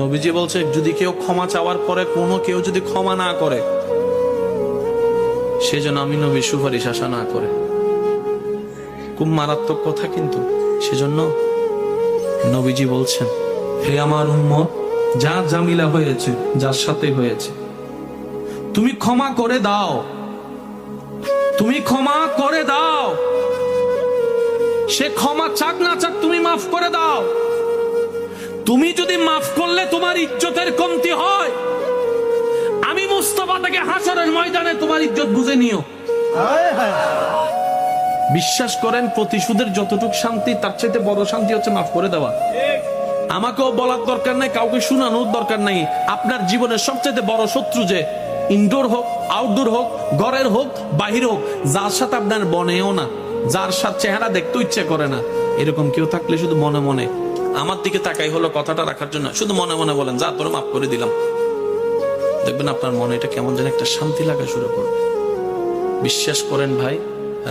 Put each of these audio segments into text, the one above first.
নবীজি বলছে, যদি কেউ ক্ষমা চাওয়ার পরে কোনো কেউ যদি ক্ষমা না করে সেজন্য আমি নবীর সুপারিশ আশা না করে। খুব মারাত্মক কথা কিন্তু। সেজন্য নবীজি বলছেন, হে আমার উম্মত, যা জামিলা হয়েছে, যার সাথে হয়েছে, তুমি ক্ষমা করে দাও। তুমি ক্ষমা করে দাও। সে ক্ষমা চাক না চাক তুমি মাফ করে দাও। তুমি যদি মাফ করলে তোমার ইজ্জতের কমতি হয়। আমি মুস্তফা থেকে হাসরের ময়দানে তোমার ইজ্জত বুঝে নিও। বিশ্বাস করেন, প্রতিশোধের যতটুক শান্তি, তার চাইতে বড় শান্তি হচ্ছে মাফ করে দেওয়া। আমাকেও বলার দরকার নাই, কাউকে শোনানোর দরকার নাই। আপনার জীবনের সবচেয়ে বড় শত্রু যে ইনডোর হোক আউটডোর হোক, ঘরের হোক, বাহির হোক, যার সাথে আপনার বনেও না, যার সাথে চেহারা দেখতে ইচ্ছে করে না। এরকম কেউ থাকলে শুধু মনে মনে আমার দিকে তাকাই হলো কথাটা রাখার জন্য। শুধু মনে মনে বলেন, যা তোর, মাফ করে দিলাম। দেখবেন আপনার মনে এটা কেমন যেন একটা শান্তি লাগা শুরু করবে। বিশ্বাস করেন ভাই,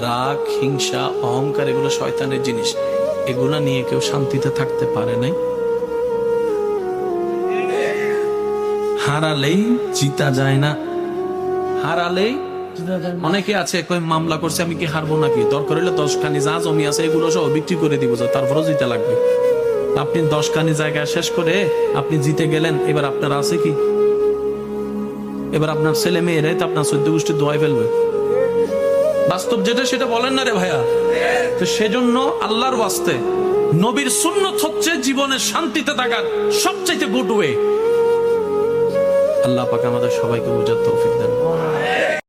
রাগ, হিংসা, অহংকার এগুলো শয়তানের জিনিস। এগুলা নিয়ে কেউ শান্তিতে থাকতে পারে নাই। হারালেই জিতা যায় না। হারালেই অনেকে আছে, কই, মামলা করছে, আমি কি হারবো নাকি? দরকার হলে দশ খানি যা জমি আছে এগুলো সব বিক্রি করে দিব তারপরও জিতে লাগবে। আপনি দশ খানি জায়গা শেষ করে আপনি জিতে গেলেন, এবার আপনার আছে কি? এবার আপনার ছেলে মেয়েরাই তো আপনার সদ্য গোষ্ঠী দোয়াই ফেলবে। বাস্তব যেটা, সেটা বলেন না রে ভাইয়া। তো সেজন্য আল্লাহর ওয়াস্তে নবীর সুন্নত হচ্ছে জীবনের শান্তিতে থাকার সবচাইতে গুড ওয়ে আল্লাহ পাক আমাদের সবাইকে বোঝার তৌফিক দেন।